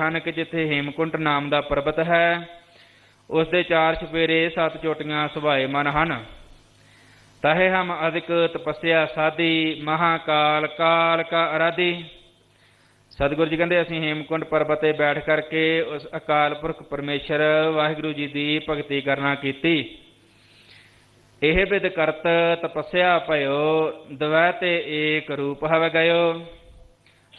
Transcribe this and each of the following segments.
ਹਨ ਜਿੱਥੇ ਹੇਮਕੁੰਟ ਨਾਮ ਦਾ ਪਰਬਤ ਹੈ ਉਸ ਦੇ ਚਾਰ ਛਪੇਰੇ ਸੱਤ ਚੋਟੀਆਂ ਸੁਭਾਏ ਹਨ। ਤਹੇ ਹਮ ਅਧਿਕ ਤਪੱਸਿਆ ਸਾਧੀ, ਮਹਾਕਾਲ ਕਾਲ ਕਾ ਅਰਾਧੀ। ਸਤਿਗੁਰੂ ਜੀ ਕਹਿੰਦੇ, ਅਸੀਂ ਹੇਮਕੁੰਟ ਪਰਬਤ ਤੇ ਬੈਠ ਕਰਕੇ ਉਸ ਅਕਾਲ ਪੁਰਖ ਪਰਮੇਸ਼ਰ ਵਾਹਿਗੁਰੂ ਜੀ ਦੀ ਭਗਤੀ ਕਰਨਾ ਕੀਤੀ। ਇਹ ਬਿਦ ਕਰਤ ਤਪੱਸਿਆ ਭਇਓ, ਦਵੈ ਤੇ ਏਕ ਰੂਪ ਹਵ ਗਇਓ।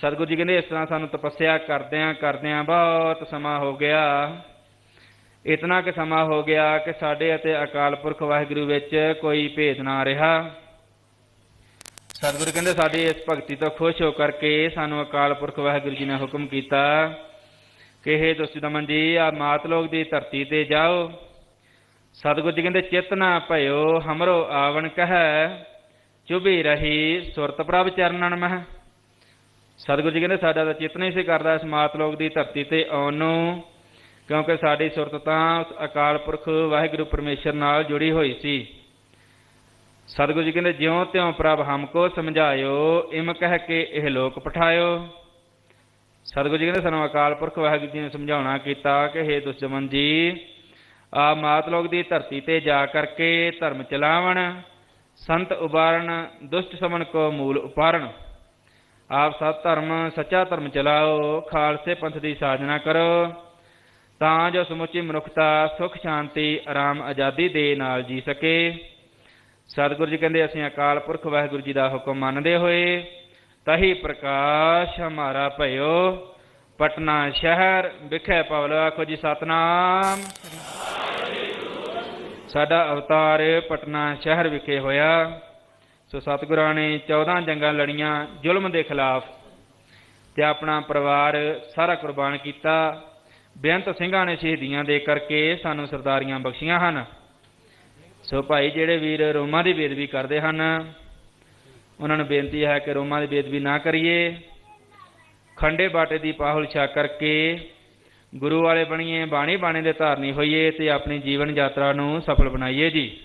ਸਤਿਗੁਰੂ ਜੀ ਕਹਿੰਦੇ, ਇਸ ਤਰ੍ਹਾਂ ਸਾਨੂੰ ਤਪੱਸਿਆ ਕਰਦਿਆਂ ਕਰਦਿਆਂ ਬਹੁਤ ਸਮਾਂ ਹੋ ਗਿਆ। ਇਤਨਾ ਕਿ ਸਮਾਂ ਹੋ ਗਿਆ ਕਿ ਸਾਡੇ ਅਤੇ ਅਕਾਲ ਪੁਰਖ ਵਾਹਿਗੁਰੂ ਵਿੱਚ ਕੋਈ ਭੇਦ ਨਾ ਰਿਹਾ। ਸਤਿਗੁਰੂ ਕਹਿੰਦੇ, ਸਾਡੀ ਇਸ ਭਗਤੀ ਤੋਂ ਖੁਸ਼ ਹੋ ਕਰਕੇ ਸਾਨੂੰ ਅਕਾਲ ਪੁਰਖ ਵਾਹਿਗੁਰੂ ਜੀ ਨੇ ਹੁਕਮ ਕੀਤਾ ਕਿ ਇਹ ਦੁਸ਼ਟ ਦਮਨ ਜੀ, ਆ ਮਾਤ ਲੋਕ ਦੀ ਧਰਤੀ ਤੇ ਜਾਓ। ਸਤਿਗੁਰੂ ਜੀ ਕਹਿੰਦੇ ਚੇਤਨਾ ਭਇਓ, ਹਮਰੋ ਆਵਣ ਕਹੈ, ਚੁਭੀ ਰਹੀ ਸੁਰਤ ਪ੍ਰਭ ਚਰਨਨ ਮਹਿ। ਸਤਿਗੁਰੂ ਜੀ ਕਹਿੰਦੇ, ਸਾਡਾ ਤਾਂ ਚਿੱਤ ਨਹੀਂ ਸੀ ਕਰਦਾ ਇਸ ਮਾਤ ਲੋਕ ਦੀ ਧਰਤੀ ਤੇ ਆਉਣ ਨੂੰ। ਕਿਉਂਕਿ ਸਾਡੀ ਸੁਰਤ ਤਾਂ ਉਸ ਅਕਾਲ ਪੁਰਖ ਵਾਹਿਗੁਰੂ ਪਰਮੇਸ਼ਰ ਨਾਲ ਜੁੜੀ ਹੋਈ ਸੀ। ਸਤਿਗੁਰੂ ਜੀ ਕਹਿੰਦੇ, ਜਿਉਂ ਤਿਉਂ ਪ੍ਰਭ ਹਮਕੋ ਸਮਝਾਇਓ, ਇਮ ਕਹਿ ਕੇ ਇਹ ਲੋਕ ਪਠਾਇਓ। ਸਤਿਗੁਰੂ ਜੀ ਕਹਿੰਦੇ, ਸਾਨੂੰ ਅਕਾਲ ਪੁਰਖ ਵਾਹਿਗੁਰੂ ਜੀ ਨੇ ਸਮਝਾਉਣਾ ਕੀਤਾ ਕਿ हे ਦੁਸ਼ਮਨ ਜੀ, ਆ ਮਾਤ ਲੋਕ ਦੀ ਧਰਤੀ ਤੇ ਜਾ ਕਰਕੇ ਧਰਮ ਚਲਾਵਣ, ਸੰਤ ਉਬਾਰਨ, ਦੁਸ਼ਟ ਸਮਨ ਕੋ ਮੂਲ ਉਪਾਰਨ। ਆਪ ਸਤ ਧਰਮ, ਸੱਚਾ ਧਰਮ ਚਲਾਓ, ਖਾਲਸੇ ਪੰਥ ਦੀ ਸਾਜਨਾ ਕਰੋ। ਤਾਂ ਜੋ ਸਮੁੱਚੀ ਮਨੁੱਖਤਾ, ਸੁਖ, ਸ਼ਾਂਤੀ, ਆਰਾਮ, ਆਜ਼ਾਦੀ ਦੇ ਨਾਲ ਜੀ ਸਕੇ। ਸਤਿਗੁਰੂ ਜੀ ਕਹਿੰਦੇ, ਅਸੀਂ ਅਕਾਲ ਪੁਰਖ ਵਾਹਿਗੁਰੂ ਜੀ ਦਾ ਹੁਕਮ ਮੰਨਦੇ ਹੋਏ, ਤਹੀ ਪ੍ਰਕਾਸ਼ ਹਮਾਰਾ ਭਇਓ। ਪਟਨਾ ਸ਼ਹਿਰ, ਵਿਖੇ ਪਵਲ ਆਖੋ ਜੀ ਸਤਨਾਮ। ਸਾਡਾ ਅਵਤਾਰ ਪਟਨਾ ਸ਼ਹਿਰ ਵਿਖੇ ਹੋਇਆ। ਸੋ ਸਤਿਗੁਰਾਂ ਨੇ 14 ਜੰਗਾਂ ਲੜੀਆਂ ਜ਼ੁਲਮ ਦੇ ਖਿਲਾਫ ਤੇ ਆਪਣਾ ਪਰਿਵਾਰ ਸਾਰਾ ਕੁਰਬਾਨ ਕੀਤਾ। ਬੇਅੰਤ ਸਿੰਘਾਂ ਨੇ ਸ਼ਹੀਦੀਆਂ ਦੇ ਕਰਕੇ ਸਾਨੂੰ ਸਰਦਾਰੀਆਂ ਬਖਸ਼ੀਆਂ ਹਨ। ਸੋ ਭਾਈ, ਜਿਹੜੇ ਵੀਰ ਰੋਮਾਂ ਦੀ ਬੇਦਬੀ ਕਰਦੇ ਹਨ, ਉਹਨਾਂ ਨੂੰ ਬੇਨਤੀ ਹੈ ਕਿ ਰੋਮਾਂ ਦੀ ਬੇਦਬੀ ਨਾ ਕਰੀਏ। ਖੰਡੇ ਬਾਟੇ ਦੀ ਪਾਹੁਲ ਛਾ ਕਰਕੇ ਗੁਰੂ ਵਾਲੇ ਬਣੀਏ, ਬਾਣੀ ਬਾਣੇ ਦੇ ਧਾਰਨੀ ਹੋਈਏ ਤੇ ਆਪਣੀ ਜੀਵਨ ਯਾਤਰਾ ਨੂੰ ਸਫਲ ਬਣਾਈਏ ਜੀ।